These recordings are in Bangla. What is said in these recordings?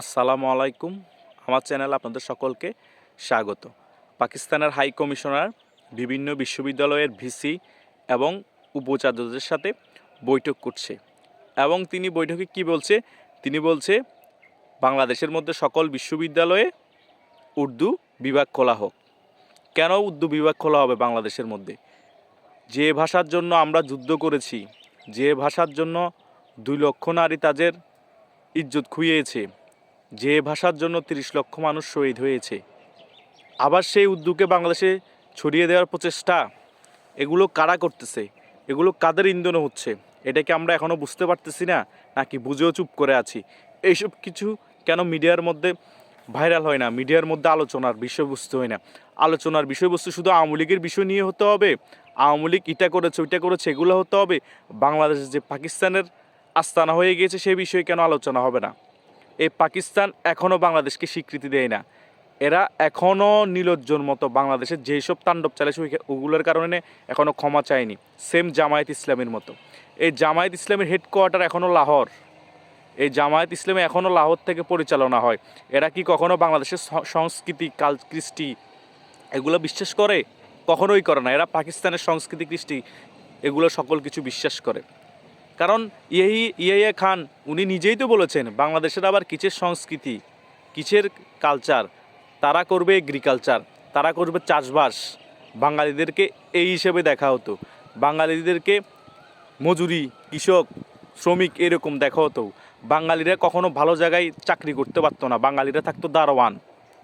আসসালামু আলাইকুম। আমার চ্যানেল আপনাদের সকলকে স্বাগত। পাকিস্তানের হাই কমিশনার, বিভিন্ন বিশ্ববিদ্যালয়ের ভিসি এবং উপাচার্যদের সাথে বৈঠক করছে এবং তিনি বৈঠকে কি বলছে? তিনি বলছে, বাংলাদেশের মধ্যে সকল বিশ্ববিদ্যালয়ে উর্দু বিভাগ খোলা হোক। কেন উর্দু বিভাগ খোলা হবে বাংলাদেশের মধ্যে? যে ভাষার জন্য আমরা যুদ্ধ করেছি, যে ভাষার জন্য দুই লক্ষ নারী তাদের ইজ্জত খুইয়েছে যে ভাষার জন্য তিরিশ লক্ষ মানুষ শহীদ হয়েছে। আবার সেই উদ্যোগে বাংলাদেশে ছড়িয়ে দেওয়ার প্রচেষ্টা, এগুলো কারা করতেছে? এগুলো কাদের ইন্ধনে হচ্ছে? এটাকে আমরা এখনও বুঝতে পারতেছি না, নাকি বুঝেও চুপ করে আছি? এইসব কিছু কেন মিডিয়ার মধ্যে ভাইরাল হয় না? মিডিয়ার মধ্যে আলোচনার বিষয়বস্তু হয় না। আলোচনার বিষয়বস্তু শুধু আওয়ামী লীগের বিষয় নিয়ে হতে হবে? আওয়ামী লীগ এটা করেছে, ওইটা করেছে, এগুলো হতে হবে? বাংলাদেশ যে পাকিস্তানের আস্তানা হয়ে গিয়েছে সেই বিষয়ে কেন আলোচনা হবে না? এই পাকিস্তান এখনও বাংলাদেশকে স্বীকৃতি দেয় না। এরা এখনও নীলজ্জর মতো বাংলাদেশের যেসব তাণ্ডব চালিয়েছে ওগুলোর কারণে এখনও ক্ষমা চায়নি। সেম জামায়াত ইসলামের মতো। এই জামায়াত ইসলামের হেডকোয়ার্টার এখনও লাহোর। এই জামায়াত ইসলামে এখনও লাহোর থেকে পরিচালনা হয়। এরা কি কখনও বাংলাদেশের সংস্কৃতি, কাল, কৃষ্টি এগুলো বিশ্বাস করে? কখনোই করে না। এরা পাকিস্তানের সংস্কৃতি, কৃষ্টি এগুলো সকল কিছু বিশ্বাস করে। কারণ ইয়েহি ইয়ে খান, উনি নিজেই তো বলেছেন, বাংলাদেশের আবার কিসের সংস্কৃতি, কিসের কালচার তারা করবে এগ্রিকালচার তারা করবে চাষবাস। বাঙালিদেরকে এই হিসেবে দেখা হতো। বাঙালিদেরকে মজুরি, কৃষক, শ্রমিক এরকম দেখা হতো। বাঙালিরা কখনো ভালো জায়গায় চাকরি করতে পারতো না। বাঙালিরা থাকতো দারোয়ান,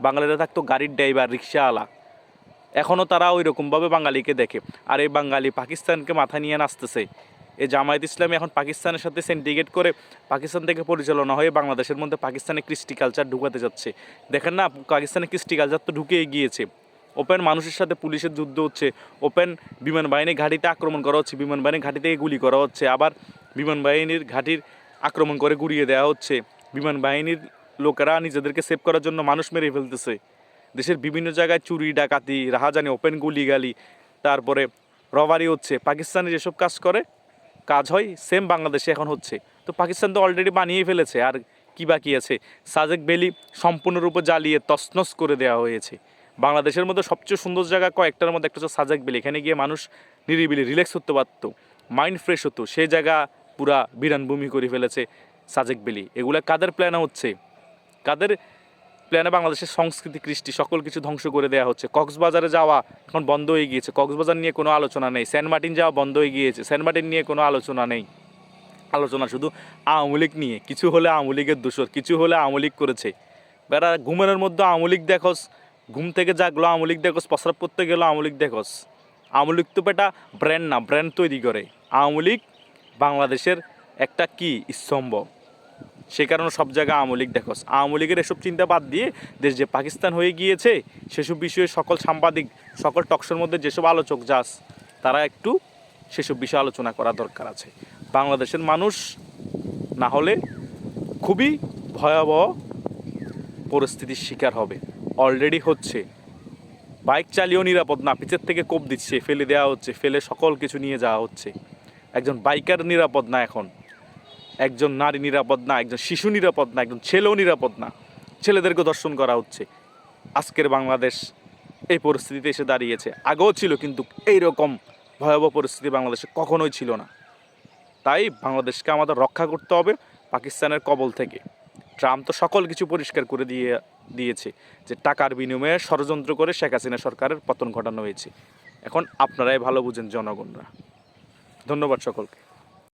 বাঙালিরা থাকতো গাড়ির ড্রাইভার রিক্সাওয়ালা এখনও তারা ওই রকমভাবে বাঙালিকে দেখে। আর এই বাঙালি পাকিস্তানকে মাথা নিয়ে নাচতেছে। এই জামায়াত ইসলামী এখন পাকিস্তানের সাথে সেন্টিগেট করে পাকিস্তান থেকে পরিচালনা হয়ে বাংলাদেশের মধ্যে পাকিস্তানে কৃষ্টি কালচার ঢুকাতে যাচ্ছে। দেখেন না পাকিস্তানের কৃষ্টি কালচার তো ঢুকে গিয়েছে। ওপেন মানুষের সাথে পুলিশের যুদ্ধ হচ্ছে ওপেন বিমান বাহিনী ঘাঁটিতে আক্রমণ করা হচ্ছে, বিমান বাহিনী ঘাঁটি থেকে গুলি করা হচ্ছে, আবার বিমান বাহিনীর ঘাঁটির আক্রমণ করে গুড়িয়ে দেওয়া হচ্ছে। বিমান বাহিনীর লোকেরা নিজেদেরকে সেভ করার জন্য মানুষ মেরে ফেলতেছে। দেশের বিভিন্ন জায়গায় চুরি, ডাকাতি, রাহাজানি ওপেন গুলি গালি তারপরে রবারি হচ্ছে। পাকিস্তানে যেসব কাজ করে কাজ হয় সেম বাংলাদেশে এখন হচ্ছে। তো পাকিস্তান তো অলরেডি বানিয়ে ফেলেছে, আর কি বাকি আছে? সাজেক ভ্যালি সম্পূর্ণরূপে জ্বালিয়ে তছনছ করে দেওয়া হয়েছে। বাংলাদেশের মধ্যে সবচেয়ে সুন্দর জায়গা কয়েকটার মধ্যে একটা হচ্ছে সাজেক ভ্যালি এখানে গিয়ে মানুষ নিরিবিলি রিল্যাক্স হতে পারতো মাইন্ড ফ্রেশ হতো। সেই জায়গা পুরা বিরানভূমি করে ফেলেছে সাজেক ভ্যালি এগুলো কাদের প্ল্যান হচ্ছে? কাদের প্ল্যানে বাংলাদেশের সংস্কৃতি, কৃষ্টি সকল কিছু ধ্বংস করে দেওয়া হচ্ছে। কক্সবাজারে যাওয়া এখন বন্ধ হয়ে গিয়েছে। কক্সবাজার নিয়ে কোনো আলোচনা নেই। সেন্ট মার্টিন যাওয়া বন্ধ হয়ে গিয়েছে। সেন্ট মার্টিন নিয়ে কোনো আলোচনা নেই। আলোচনা শুধু আওয়ামী লীগ নিয়ে। কিছু হলে আওয়ামী লীগের দোষর, কিছু হলে আওয়ামী লীগ করেছে। বেড়া, ঘুমের মধ্যে আওয়ামী লীগ দেখোস। ঘুম থেকে জাগলো, আওয়ামী লীগ দেখোস। প্রস্রাব করতে গেলো, আওয়ামী লীগ দেখোস। আওয়ামী লীগ তো বেটা ব্র্যান্ড না, ব্র্যান্ড তৈরি করে। আওয়ামী লীগ বাংলাদেশের একটা কি স্তম্ভ? সে কারণে সব জায়গায় আওয়ামী লীগ দেখোস আওয়ামী লীগের এসব চিন্তা বাদ দিয়ে দেশ যে পাকিস্তান হয়ে গিয়েছে, সেসব বিষয়ে সকল সাংবাদিক, সকল টকশোর মধ্যে যেসব আলোচক যাস, তারা একটু সেসব বিষয়ে আলোচনা করা দরকার আছে। বাংলাদেশের মানুষ না হলে খুবই ভয়াবহ পরিস্থিতির শিকার হবে। অলরেডি হচ্ছে। বাইক চালিয়েও নিরাপদ না পিছের থেকে কোপ দিচ্ছে, ফেলে দেওয়া হচ্ছে, ফেলে সকল কিছু নিয়ে যাওয়া হচ্ছে। একজন বাইকার নিরাপদ না এখন। একজন নারী নিরাপদ না, একজন শিশু নিরাপদ না, একজন ছেলেও নিরাপদ না। ছেলেদেরকে দর্শন করা হচ্ছে। আজকের বাংলাদেশ এই পরিস্থিতিতে এসে দাঁড়িয়েছে। আগেও ছিল কিন্তু এই রকম ভয়াবহ পরিস্থিতি বাংলাদেশে কখনোই ছিল না। তাই বাংলাদেশকে আমাদের রক্ষা করতে হবে পাকিস্তানের কবল থেকে। ট্রাম্প তো সকল কিছু পরিষ্কার করে দিয়ে, দিয়েছে যে টাকার বিনিময়ে ষড়যন্ত্র করে শেখ হাসিনা সরকারের পতন ঘটানো হয়েছে। এখন আপনারাই ভালো বুঝেন জনগণরা। ধন্যবাদ সকলকে।